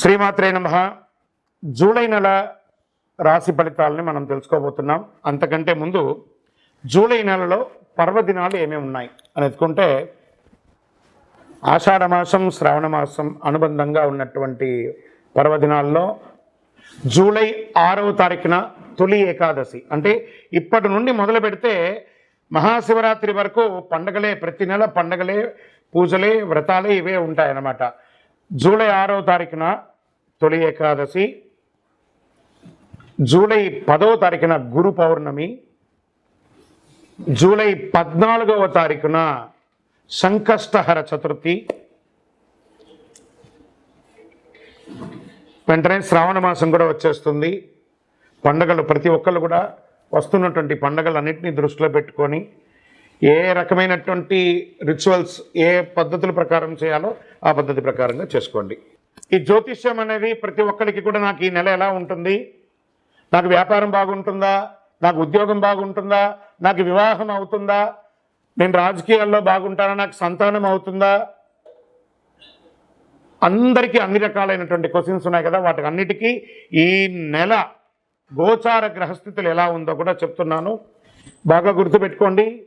శ్రీమాత్రే నమ. జూలై నెల రాశి ఫలితాలని మనం తెలుసుకోబోతున్నాం. అంతకంటే ముందు జూలై నెలలో పర్వదినాలు ఏమేమి ఉన్నాయి అని ఎత్తుకుంటే ఆషాఢమాసం శ్రావణ మాసం అనుబంధంగా ఉన్నటువంటి పర్వదినాల్లో జూలై ఆరవ తారీఖున తొలి ఏకాదశి. అంటే ఇప్పటి నుండి మొదలు పెడితే మహాశివరాత్రి వరకు పండగలే ప్రతి నెల పండగలే పూజలే వ్రతాలే ఇవే ఉంటాయన్నమాట. జూలై ఆరవ తారీఖున తొలి ఏకాదశి జూలై పదవ తారీఖున గురు పౌర్ణమి జూలై పద్నాలుగవ తారీఖున సంకష్టహర చతుర్థి. వెంటనే శ్రావణ మాసం కూడా వచ్చేస్తుంది. పండగలు ప్రతి ఒక్కళ్ళు కూడా వస్తున్నటువంటి పండగలన్నింటినీ దృష్టిలో పెట్టుకొని ఏ రకమైనటువంటి రిచువల్స్ ఏ పద్ధతుల ప్రకారం చేయాలో ఆ పద్ధతి ప్రకారంగా చేసుకోండి. ఈ జ్యోతిష్యం అనేది ప్రతి ఒక్కరికి కూడా నాకు ఈ నెల ఎలా ఉంటుంది? నాకు వ్యాపారం బాగుంటుందా? నాకు ఉద్యోగం బాగుంటుందా? నాకు వివాహం అవుతుందా? నేను రాజకీయాల్లో బాగుంటానా? నాకు సంతానం అవుతుందా? అందరికీ అన్ని రకాలైనటువంటి క్వశ్చన్స్ ఉన్నాయి కదా. వాటికి అన్నిటికీ ఈ నెల గోచార గ్రహస్థితులు ఎలా ఉందో కూడా చెప్తున్నాను. బాగా గుర్తుపెట్టుకోండి.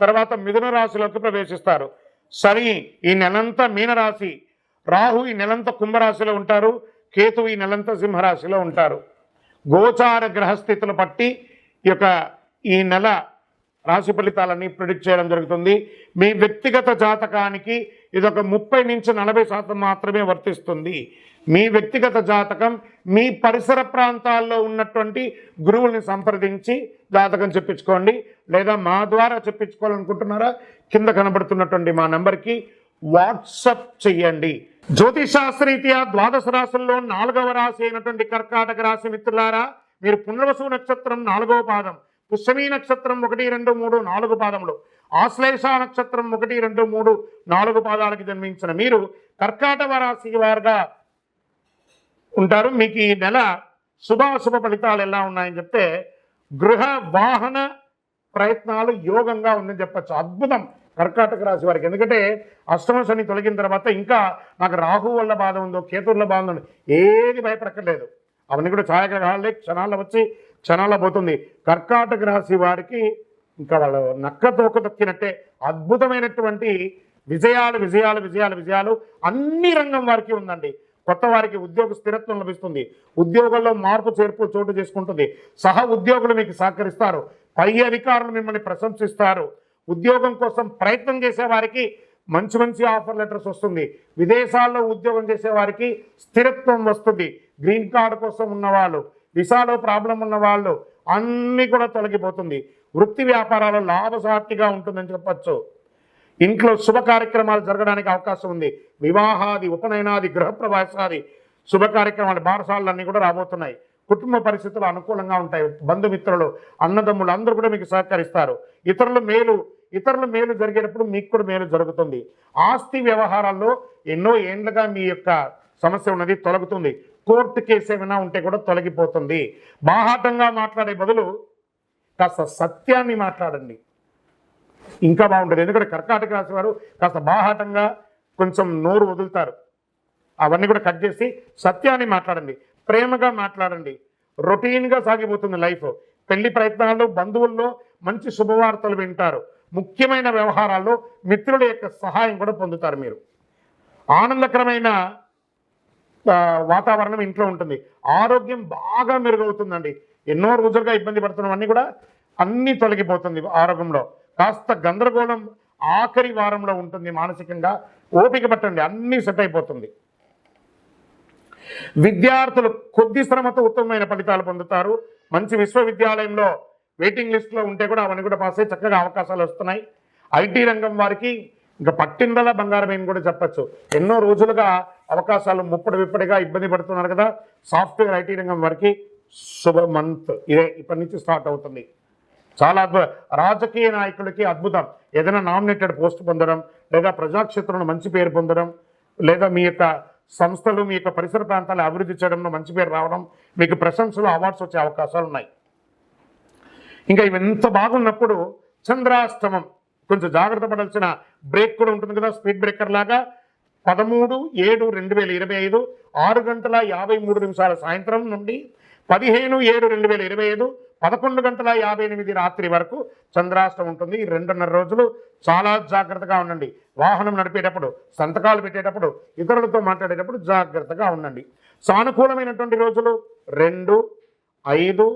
తర్వాత మిథున రాశిలోకి ప్రవేశిస్తారు. శని ఈ నెలంతా మీనరాశి. రాహు ఈ నెలంతా కుంభరాశిలో ఉంటారు. కేతు ఈ నెలంతా సింహరాశిలో ఉంటారు. గోచార గ్రహస్థితులు బట్టి ఈ యొక్క ఈ నెల రాశి ఫలితాలన్నీ ప్రిడిక్ట్ చేయడం జరుగుతుంది. మీ వ్యక్తిగత జాతకానికి ఇది ఒక ముప్పై నుంచి నలభై శాతం మాత్రమే వర్తిస్తుంది. మీ వ్యక్తిగత జాతకం మీ పరిసర ప్రాంతాల్లో ఉన్నటువంటి గురువుల్ని సంప్రదించి జాతకం చెప్పించుకోండి. లేదా మా ద్వారా చెప్పించుకోవాలనుకుంటున్నారా? కింద కనబడుతున్నటువంటి మా నెంబర్కి వాట్సప్ చెయ్యండి. జ్యోతిశాస్త్రరీత్యా ద్వాదశ రాశుల్లో నాలుగవ రాశి అయినటువంటి కర్కాటక రాశి మిత్రులారా మీరు పునర్వసు నక్షత్రం నాలుగవ పాదం. పుష్యమీ నక్షత్రం ఒకటి రెండు మూడు నాలుగు పాదములు. ఆశ్లేష నక్షత్రం ఒకటి రెండు మూడు నాలుగు పాదాలకు జన్మించిన మీరు కర్కాటక రాశి వారుగా ఉంటారు. మీకు ఈ నెల శుభాశుభ ఫలితాలు ఎలా ఉన్నాయని చెప్తే గృహ వాహన ప్రయత్నాలు యోగంగా ఉందని చెప్పచ్చు. అద్భుతం కర్కాటక రాశి వారికి. ఎందుకంటే అష్టమ శని తొలగిన తర్వాత ఇంకా నాకు రాహు వల్ల బాధ ఉందో కేతువుల బాధ ఉందో ఏది భయపడక్కర్లేదు. అవన్నీ కూడా ఛాయాగ్రహాలే క్షణాల్లో వచ్చి క్షణాల్లో పోతుంది. కర్కాటక రాశి వారికి ఇంకా వాళ్ళు నక్క తోక తొక్కినట్టే అద్భుతమైనటువంటి విజయాలు విజయాలు విజయాలు విజయాలు అన్ని రంగం వారికి ఉందండి. కొత్త వారికి ఉద్యోగ స్థిరత్వం లభిస్తుంది. ఉద్యోగంలో మార్పు చేర్పు చోటు చేసుకుంటుంది. సహ ఉద్యోగులు మీకు సహకరిస్తారు. పై అధికారులు మిమ్మల్ని ప్రశంసిస్తారు. ఉద్యోగం కోసం ప్రయత్నం చేసే వారికి మంచి మంచి ఆఫర్ లెటర్స్ వస్తుంది. విదేశాల్లో ఉద్యోగం చేసే వారికి స్థిరత్వం వస్తుంది. గ్రీన్ కార్డు కోసం ఉన్నవాళ్ళు విసాలో ప్రాబ్లం ఉన్న వాళ్ళు అన్నీ కూడా తొలగిపోతుంది. వృత్తి వ్యాపారాలు లాభసాటిగా ఉంటుందని చెప్పచ్చు. ఇంట్లో శుభ కార్యక్రమాలు జరగడానికి అవకాశం ఉంది. వివాహాది ఉపనయనాది గృహప్రవేశాది శుభ కార్యక్రమాలు బారసాలు అన్నీ కూడా రాబోతున్నాయి. కుటుంబ పరిస్థితులు అనుకూలంగా ఉంటాయి. బంధుమిత్రులు అన్నదమ్ములు అందరూ కూడా మీకు సహకరిస్తారు. ఇతరులు మేలు ఇతరుల మేలు జరిగేటప్పుడు మీకు కూడా మేలు జరుగుతుంది. ఆస్తి వ్యవహారాల్లో ఎన్నో ఏండ్లుగా మీ యొక్క సమస్య ఉన్నది తొలగుతుంది. కోర్టు కేసు ఏమైనా ఉంటే కూడా తొలగిపోతుంది. బాహాటంగా మాట్లాడే బదులు కాస్త సత్యాన్ని మాట్లాడండి. ఇంకా బాగుంటుంది. ఎందుకంటే కర్కాటక రాశి వారు కాస్త బాహాటంగా కొంచెం నోరు వదులుతారు. అవన్నీ కూడా కట్ చేసి సత్యాన్ని మాట్లాడండి. ప్రేమగా మాట్లాడండి. రొటీన్గా సాగిపోతుంది లైఫ్. పెళ్ళి ప్రయత్నాల్లో బంధువుల్లో మంచి శుభవార్తలు వింటారు. ముఖ్యమైన వ్యవహారాల్లో మిత్రుల యొక్క సహాయం కూడా పొందుతారు మీరు. ఆనందకరమైన వాతావరణం ఇంట్లో ఉంటుంది. ఆరోగ్యం బాగా మెరుగవుతుందండి. ఎన్నో రోజులుగా ఇబ్బంది పడుతున్నవన్నీ కూడా అన్నీ తొలగిపోతుంది ఆరోగ్యంలో. కాస్త గందరగోళం ఆఖరి వారంలో ఉంటుంది మానసికంగా. ఓపిక పట్టండి అన్నీ సెట్ అయిపోతుంది. విద్యార్థులు కొద్ది శ్రమతో ఉత్తమమైన ఫలితాలు పొందుతారు. మంచి విశ్వవిద్యాలయంలో వెయిటింగ్ లిస్ట్లో ఉంటే కూడా అవన్నీ కూడా పాస్ అయ్యి చక్కగా అవకాశాలు వస్తున్నాయి. ఐటీ రంగం వారికి ఇంకా పట్టిందల బంగారమేని కూడా చెప్పచ్చు. ఎన్నో రోజులుగా అవకాశాలు ముప్పటి విప్పటిగా ఇబ్బంది పడుతున్నారు కదా. సాఫ్ట్వేర్ ఐటీ రంగం వారికి శుభ మంత్. ఇదే ఇప్పటి నుంచి స్టార్ట్ అవుతుంది. చాలా రాజకీయ నాయకులకి అద్భుతం. ఏదైనా నామినేటెడ్ పోస్ట్ పొందడం లేదా ప్రజాక్షేత్రంలో మంచి పేరు పొందడం లేదా మీ యొక్క సంస్థలు మీ యొక్క పరిసర ప్రాంతాలు అభివృద్ధి చేయడంలో మంచి పేరు రావడం మీకు ప్రశంసలు అవార్డ్స్ వచ్చే అవకాశాలు ఉన్నాయి. ఇంకా ఇవి ఎంత బాగున్నప్పుడు చంద్రాష్టమం. కొంచెం జాగ్రత్త పడాల్సిన బ్రేక్ కూడా ఉంటుంది కదా స్పీడ్ బ్రేకర్ లాగా. పదమూడు ఏడు రెండు వేల ఇరవై ఐదు ఆరు గంటల యాభై మూడు నిమిషాల సాయంత్రం నుండి పదిహేను ఏడు రెండు వేల ఇరవై ఐదు పదకొండు గంటల యాభై ఎనిమిది రాత్రి వరకు చంద్రాష్టం ఉంటుంది. ఈ రెండున్నర రోజులు చాలా జాగ్రత్తగా ఉండండి. వాహనం నడిపేటప్పుడు సంతకాలు పెట్టేటప్పుడు ఇతరులతో మాట్లాడేటప్పుడు జాగ్రత్తగా ఉండండి. సానుకూలమైనటువంటి రోజులు రెండు ఐదు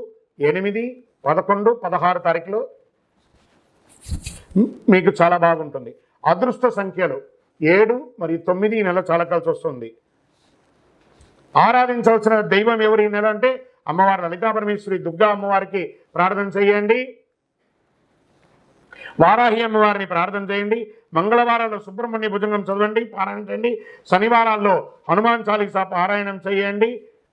ఎనిమిది పదకొండు పదహారు తారీఖులో. మీకు చాలా బాగుంటుంది. అదృష్ట సంఖ్యలు. ఏడు మరియు తొమ్మిది ఈ నెల చాలా కలిసి వస్తుంది. ఆరాధించవలసిన దైవం ఎవరు ఈ నెల అంటే అమ్మవారు లలితా పరమేశ్వరి దుర్గా అమ్మవారికి ప్రార్థన చేయండి. వారాహి అమ్మవారిని ప్రార్థన చేయండి. మంగళవారాల్లో సుబ్రహ్మణ్య భుజంగం చదవండి పారాయణ చేయండి. శనివారాల్లో హనుమాన్ చాలీసా పారాయణం చేయండి.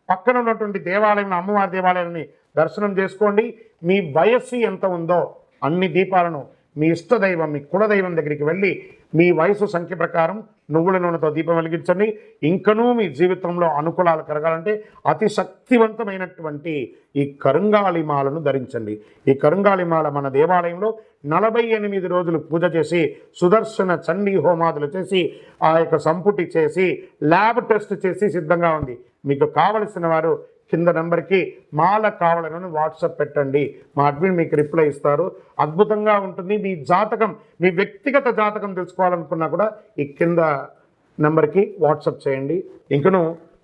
పక్కన ఉన్నటువంటి దేవాలయం అమ్మవారి దేవాలయాన్ని దర్శనం చేసుకోండి. మీ వయస్సు ఎంత ఉందో అన్ని దీపాలను మీ ఇష్టదైవం మీ కులదైవం దగ్గరికి వెళ్ళి మీ వయసు సంఖ్య ప్రకారం నువ్వుల నూనెతో దీపం వెలిగించండి. ఇంకనూ మీ జీవితంలో అనుకూలాలు కలగాలంటే అతి శక్తివంతమైనటువంటి ఈ కరుంగాళిమాలను ధరించండి. ఈ కరుంగాళిమాల మన దేవాలయంలో నలభై ఎనిమిది రోజులు పూజ చేసి సుదర్శన చండీ హోమాదులు చేసి ఆ యొక్క సంపుటి చేసి ల్యాబ్ టెస్ట్ చేసి సిద్ధంగా ఉంది. మీకు కావలసిన వారు కింద నెంబర్కి మాల కావాలని వాట్సాప్ పెట్టండి. మా అడ్మిన్ మీకు రిప్లై ఇస్తారు. అద్భుతంగా ఉంటుంది. మీ జాతకం మీ వ్యక్తిగత జాతకం తెలుసుకోవాలనుకున్నా కూడా ఈ కింద నెంబర్కి వాట్సాప్ చేయండి. ఇంకను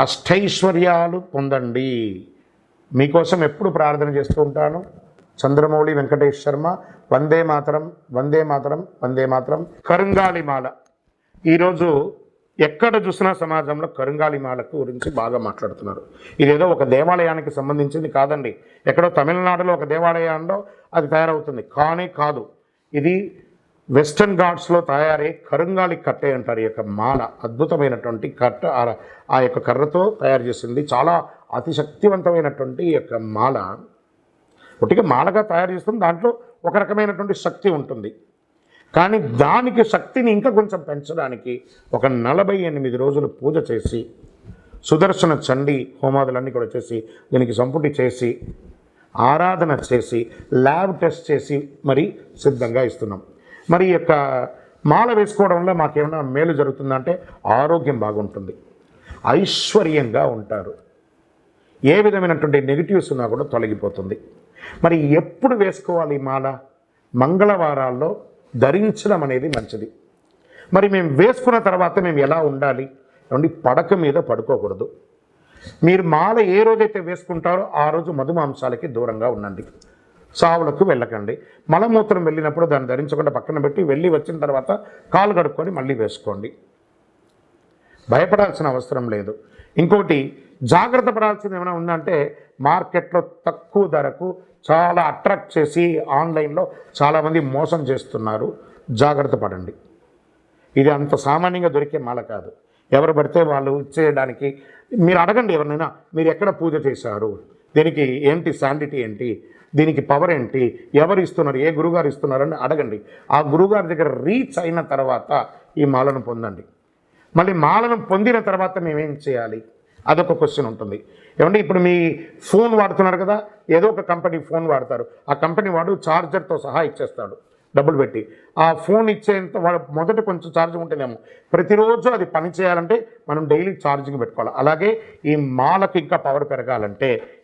అష్టైశ్వర్యాలు పొందండి. మీకోసం ఎప్పుడు ప్రార్థన చేస్తూ ఉంటాను. చంద్రమౌళి వెంకటేష్ శర్మ వందే మాతరం వందే మాతరం వందే మాతరం కరుంగాలిమాల. ఈరోజు ఎక్కడ చూసినా సమాజంలో కరుంగాలిమాలకు గురించి బాగా మాట్లాడుతున్నారు. ఇదేదో ఒక దేవాలయానికి సంబంధించింది కాదండి. ఎక్కడో తమిళనాడులో ఒక దేవాలయంలో అది తయారవుతుంది. కానీ కాదు. ఇది వెస్టర్న్ ఘాట్స్లో తయారయ్యే కరుంగాలి కట్టె అంటారు. ఈ యొక్క మాల అద్భుతమైనటువంటి కట్ట ఆ- ఆ యొక్క కర్రతో తయారు చేసింది. చాలా అతి శక్తివంతమైనటువంటి ఈ యొక్క మాల. ఒకటిగా మాలగా తయారు చేస్తుంది దాంట్లో ఒక రకమైనటువంటి శక్తి ఉంటుంది. కానీ దానికి శక్తిని ఇంకా కొంచెం పెంచడానికి ఒక నలభై ఎనిమిది రోజులు పూజ చేసి సుదర్శన చండి హోమాదులన్నీ కూడా చేసి దీనికి సంపుటి చేసి ఆరాధన చేసి ల్యాబ్ టెస్ట్ చేసి మరి సిద్ధంగా ఇస్తున్నాం. మరి ఈ యొక్క మాల వేసుకోవడం వల్ల మాకేమైనా మేలు జరుగుతుందంటే ఆరోగ్యం బాగుంటుంది. ఐశ్వర్యంగా ఉంటారు. ఏ విధమైనటువంటి నెగిటివ్స్ ఉన్నా కూడా తొలగిపోతుంది. మరి ఎప్పుడు వేసుకోవాలి ఈ మాల? మంగళవారాల్లో ధరించడం అనేది మంచిది. మరి మేము వేసుకున్న తర్వాత మేము ఎలా ఉండాలి? ఏమండి పడక మీద పడుకోకూడదు. మీరు మాల ఏ రోజైతే వేసుకుంటారో ఆ రోజు మధుమాంసాలకి దూరంగా ఉండండి. సావులకు వెళ్ళకండి. మలమూత్రం వెళ్ళినప్పుడు దాన్ని ధరించకుండా పక్కన పెట్టి వెళ్ళి వచ్చిన తర్వాత కాలు కడుక్కొని మళ్ళీ వేసుకోండి. భయపడాల్సిన అవసరం లేదు. ఇంకోటి జాగ్రత్త పడాల్సింది ఏమైనా ఉందంటే మార్కెట్లో తక్కువ ధరకు చాలా అట్రాక్ట్ చేసి ఆన్లైన్లో చాలామంది మోసం చేస్తున్నారు. జాగ్రత్త పడండి. ఇది అంత సామాన్యంగా దొరికే మాల కాదు. ఎవరు పడితే వాళ్ళు ఇచ్చేయడానికి మీరు అడగండి ఎవరినైనా మీరు ఎక్కడ పూజ చేశారు? దీనికి ఏంటి శాండిటీ ఏంటి? దీనికి పవర్ ఏంటి? ఎవరు ఇస్తున్నారు? ఏ గురుగారు ఇస్తున్నారని అడగండి. ఆ గురుగారి దగ్గర రీచ్ అయిన తర్వాత ఈ మాలను పొందండి. మళ్ళీ మాలను పొందిన తర్వాత మేమేం చేయాలి? అదొక క్వశ్చన్ ఉంటుంది. ఏమంటే ఇప్పుడు మీ ఫోన్ వాడుతున్నారు కదా? ఏదో ఒక కంపెనీ ఫోన్ వాడతారు. ఆ కంపెనీ వాడు ఛార్జర్తో సహా ఇచ్చేస్తాడు. డబ్బులు పెట్టి. ఆ ఫోన్ ఇచ్చేంత వాడు మొదట కొంచెం ఛార్జ్ ఉంటేనేమో ప్రతిరోజు అది పని చేయాలంటే మనం డైలీ ఛార్జింగ్ పెట్టుకోవాలి. అలాగే ఈ మాలకు ఇంకా పవర్ పెరగాలంటే